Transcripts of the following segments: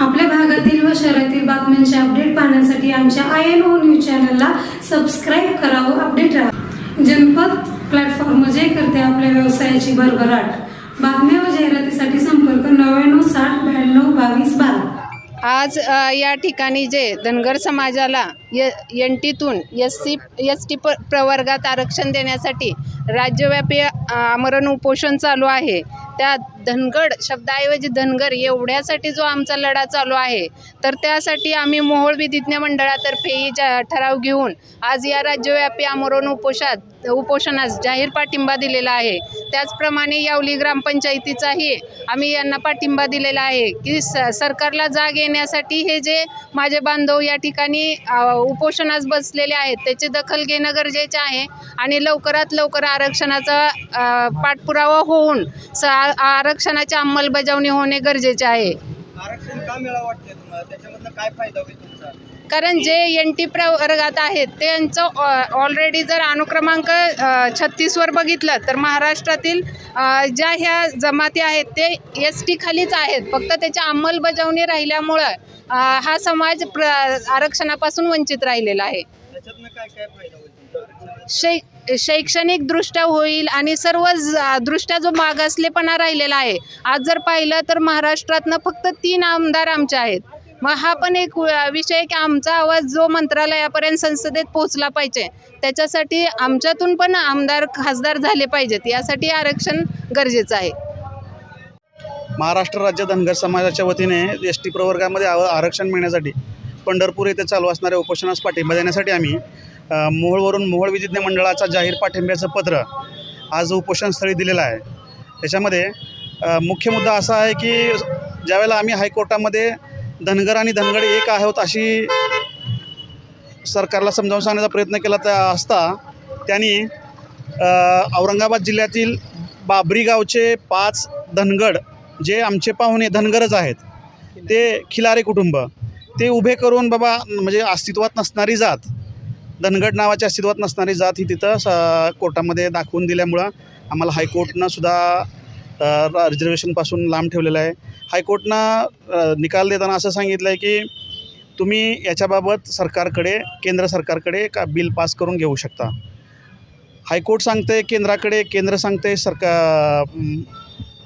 आपल्या भागातील व शहरातील बातम्यांचे अपडेट पाहण्यासाठी आमच्या आय एन ओ न्यूज चॅनलला सबस्क्राईब करा व अपडेट राहा. जनपद प्लॅटफॉर्म जे करते आपल्या व्यवसायाची भरभराट. बातम्या व जाहिरातीसाठी संपर्क नव्याण्णव साठ ब्याण्णव बावीस बारा. आज या ठिकाणी जे धनगर समाजाला य एन टीतून एस सी एस टी प प्रवर्गात आरक्षण देण्यासाठी राज्यव्यापी आमरण उपोषण चालू आहे. त्यात धनगड शब्दाऐवजी धनगर एवढ्यासाठी जो आमचा लढा चालू आहे तर त्यासाठी आम्ही मोहोळ विधिज्ञ मंडळातर्फे ही जा ठराव घेऊन आज या राज्यव्यापी आमरण उपोषात उपोषणास जाहीर पाठिंबा दिलेला आहे. त्याचप्रमाणे यावली ग्रामपंचायतीचाही आम्ही यांना पाठिंबा दिलेला आहे की स सरकारला जाग येण्यासाठी हे जे माझे बांधव या ठिकाणी उपोषणास बसलेले आहेत त्याची दखल घेणं गरजेचे आहे आणि लवकरात लवकर आरक्षणाचा पाठपुरावा होऊन स आरक्षणाची अंमलबजावणी होणे गरजेचे आहे. आरक्षण का मिळावं वाटतंय तुम्हाला? त्याच्यामधनं काय फायदा होईल तुमचा? कारण जे एन टी प्रवर्गात आहेत त्यांचं ऑलरेडी जर अनुक्रमांक छत्तीसवर बघितलं तर महाराष्ट्रातील अ, ज्या ह्या जमाती आहेत ते एस टी खालीच आहेत. फक्त त्याची अंमलबजावणी राहिल्यामुळं अ, हा समाज प्र आरक्षणापासून वंचित राहिलेला आहे. त्याच्यातनं काय काय फायदा होईल शै शैक्षणिकदृष्ट्या होईल आणि सर्व दृष्ट्या जो मागासलेपणा राहिलेला आहे. आज जर पाहिलं तर महाराष्ट्रातनं फक्त तीन आमदार आमचे आहेत. मग हा पण एक विषय आहे की आमचा आवाज जो मंत्रालयापर्यंत संसदेत पोहोचला पाहिजे त्याच्यासाठी आमच्यातून पण आमदार खासदार झाले पाहिजेत. यासाठी आरक्षण गरजेचं आहे. महाराष्ट्र राज्य धनगर समाजाच्या वतीने एस टी प्रवर्गामध्ये आरक्षण मिळण्यासाठी पंढरपूर येथे चालू असणाऱ्या उपोषणास पाठिंबा देण्यासाठी आम्ही मोहळवरून मोहोळवरून मोहोळ विधिज्ञ मंडळाचा जाहीर पाठिंब्याचं पत्र आज उपोषणस्थळी दिलेलं आहे. त्याच्यामध्ये मुख्य मुद्दा असा आहे की ज्यावेळेला आम्ही हायकोर्टामध्ये धनगर आणि धनगड एक आहोत अशी सरकारला समजावून सांगण्याचा प्रयत्न केला त्या असता त्यांनी औरंगाबाद जिल्ह्यातील बाबरी गावचे पाच धनगड जे आमचे पाहुणे धनगरच आहेत ते खिलारे कुटुंब ते उभे करून बाबा म्हणजे अस्तित्वात नसणारी जात धनगड नावाची अस्तित्वात नसणारी जात ही तिथं स कोर्टामध्ये दाखवून दिल्यामुळं आम्हाला हायकोर्टनं सुद्धा रिझर्वेशनपासून लांब ठेवलेलं आहे. हायकोर्टनं निकाल देताना असं सांगितलं आहे की तुम्ही याच्याबाबत सरकारकडे केंद्र सरकारकडे का बिल पास करून घेऊ शकता? हायकोर्ट सांगते केंद्राकडे केंद्र सांगते सरकार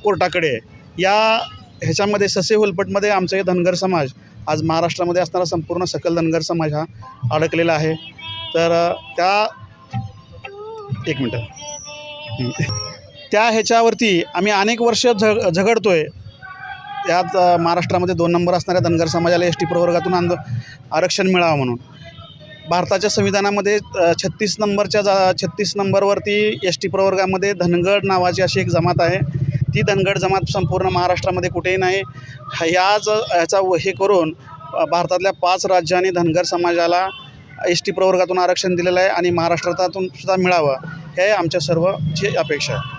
कोर्टाकडे. या ह्याच्यामध्ये ससे हुलपटमध्ये आमचं हे धनगर समाज आज महाराष्ट्रामध्ये असणारा संपूर्ण सकल धनगर समाज हा अडकलेला आहे. तर त्या एक मिनटं. त्या ह्याच्यावरती आम्ही अनेक वर्ष झग झगडतो आहे यात महाराष्ट्रामध्ये दोन नंबर असणाऱ्या धनगर समाजाला एस टी प्रवर्गातून आंदो आरक्षण मिळावं म्हणून. भारताच्या संविधानामध्ये छत्तीस नंबरच्या जा छत्तीस नंबरवरती एस टी प्रवर्गामध्ये धनगड नावाची अशी एक जमात आहे. ती धनगड जमात संपूर्ण महाराष्ट्रामध्ये कुठेही नाही. ह्याच ह्याचा व- हे करून भारतातल्या पाच राज्यांनी धनगर समाजाला एस टी प्रवर्गातून आरक्षण दिलेलं आहे आणि महाराष्ट्रातून सुद्धा मिळावं. हे आमच्या सर्वची अपेक्षा आहे.